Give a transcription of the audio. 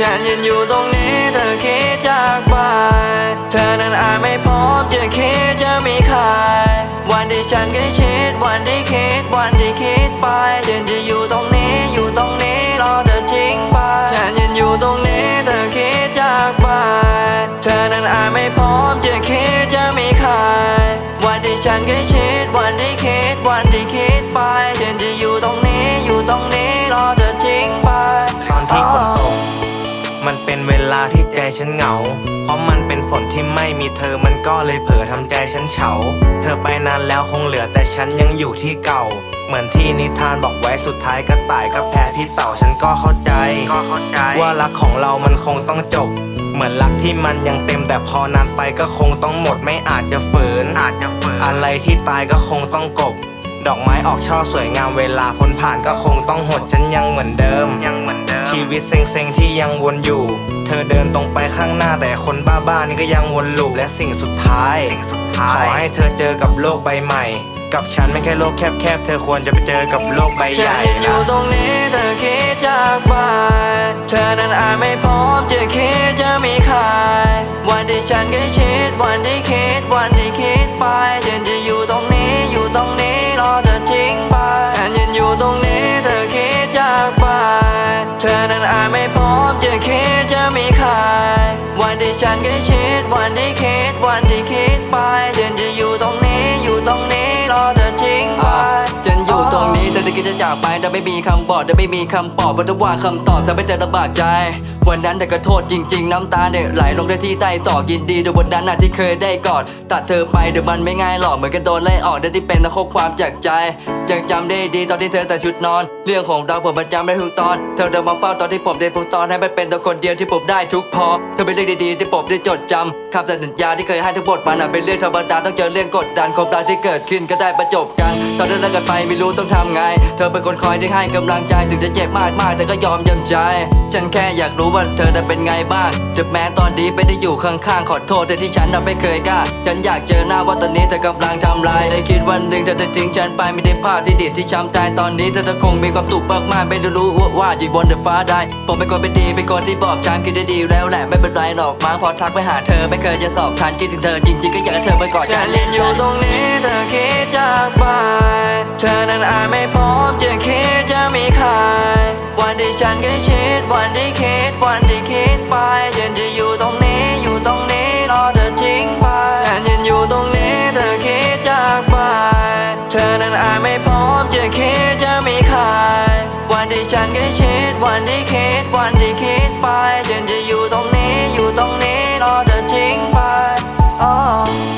ฉันยืนอยู่ตรงนี้เธอคิดจากไป เธอนั้นอาจไม่พร้อมจะคิดจะมีใคร วันที่ฉันใกล้ชิดวันที่คิดวันที่คิดไปฉันจะอยู่ตรงนี้อยู่ตรงนี้รอเธอทิ้งไป ฉันยืนอยู่ตรงนี้เธอคิดจากไป เธอนั้นอาจไม่พร้อมจะคิดจะมีใคร วันที่ฉันใกล้ชิดวันที่คิดวันที่คิดไปฉันจะอยู่ตรงนี้อยู่ตรงนี้รอเธอทิ้งไปตอนที่ฝนต เป็นเวลาที่ใจฉันเหงา เพราะมันเป็นฝนที่ไม่มีเธอมันก็เลยเผลอทำใจฉันเฉา เธอไปนานแล้วคงเหลือแต่ฉันยังอยู่ที่เก่า เหมือนที่นิทานบอกไว้สุดท้ายกระต่ายก็แพ้พี่เต่าฉันก็เข้าใจ ว่ารักของเรามันคงต้องจบ เหมือนรักที่มันยังเต็มแต่พอนานไปก็คงต้องหมดไม่อาจจะฝืนอะไรที่ตายก็คงต้องกบ ดอกไม้ออกช่อสวยงามเวลาพ้นผ่านก็คงต้องหดฉันยังเหมือนเดิมชี วิตเซ็งๆที่ยังวนอยู่ เธอเดินตรงไปข้างหน้าแต่คนบ้าๆนี่ก็ยังวนลูปและสิ่งสุดท้ายขอให้เธอเจอกับโลกใบใหม่ กับฉันไม่แค่โลกแคบๆ เธอควรจะไปเจอกับโลกใบใหฉัญ่นยืนอยู่นะตรงนี้เธอคิดจากไปเธอนั้นอาจไม่พร้อมจะคิดจะมีใคร วันที่ฉันใกล้ชิดวันที่คิดวันที่คิดไปฉันจะอยู่ตรงนี้อยู่ตรงนี้รอเธอทิ้งไปฉันยืนอยู่ตรงนี้ ที่ฉันใกล้ชิดวันที่คิดวันที่คิดไปฉันจะอยู่ตรงนี้อยู่ตรงนี้รอเธอทิ้งไปฉันอยู่ตรงนี้ อจะคิดจะจากไปแต่ไม่มีคำบอกแต่ไม่มีคำปลอบเพราะทุกว่าคำตอบทำให้เธอลำบากใจ วันนั้นแต่ก็โทษจริง ๆ น้ำตาเนี่ยไหลลงได้ที่ใต้ศอกยินดีในวันนั้นน่ะที่เคยได้กอดตัดเธอไปเดี๋ยวมันไม่ง่ายหรอกเหมือนกันโดนไล่ออกได้ที่เป็นแต่ข้อความจากใจยังจำได้ดีตอนที่เธอแต่ชุดนอน เรื่องของเราผมมันจำได้ทุกตอน เธอเดินมาเฝ้าตอนที่ผมได้ทุกตอนให้มันเป็นตัวคนเดียวที่ผมได้ทุกพอ เธอเป็นเรื่องดีๆที่ผมได้จดจำคำสัญญาที่เคยให้ทั้งหมดมันน่ะเป็นเรื่องธรรมดาต้องเจอเรื่องกดดันความรักที่เกิดขึ้นก็ได้ประจบกัน ตอนนั้นเลิกกันไปไม่รู้ต้องทำไงเธอเป็นคนคอยที่ให้กำลังใจถึงจะเจ็บมากมากแต่ก็ยอมยำใจ ฉันแค่อยากรู้ว่าเธอจะเป็นไงบ้างจะแม้ตอนนี้ไม่ได้อยู่ข้างๆขอโทษแต่ที่ฉันน่ะไม่เคยกล้า ฉันอยากเจอหน้าว่าตอนนี้เธอกำลังทำลายได้คิดวันหนึ่งเธอจะทิ้งฉันไปไม่ได้ภาพที่ดีที่ช้ำใจตอนนี้เธอจะคงมีความสุขมากๆไม่รู้ว่าอยู่บนเดอฟ้าได้ ผมเป็นคนไม่ดีเป็นคนที่บอบช้ำคิดได้ดีแล้วแหละไม่เป็นไรหรอกมั้งพอทักไปหาเธอไม่เคยจะสอบฉันคิดถึงเธอจริงๆก็อยากให้เธอไปกอดฉันเล่นอยู่ตรงนี้ เธอนั้นอาจไม่พร้อมจะคิดจะมีใคร วันที่ฉันใกล้ชิดวันที่คิดวันที่คิดไปฉันจะอยู่ตรงนี้อยู่ตรงนี้รอเธอทิ้งไปฉันยืนอยู่ตรงนี้เธอคิดจากไป เธอนั้นอาจไม่พร้อมจะคิดจะมีใคร วันที่ฉันใกล้ชิดวันที่คิดวันที่คิดไปฉันจะอยู่ตรงนี้อยู่ตรงนี้รอเธอทิ้งไป oh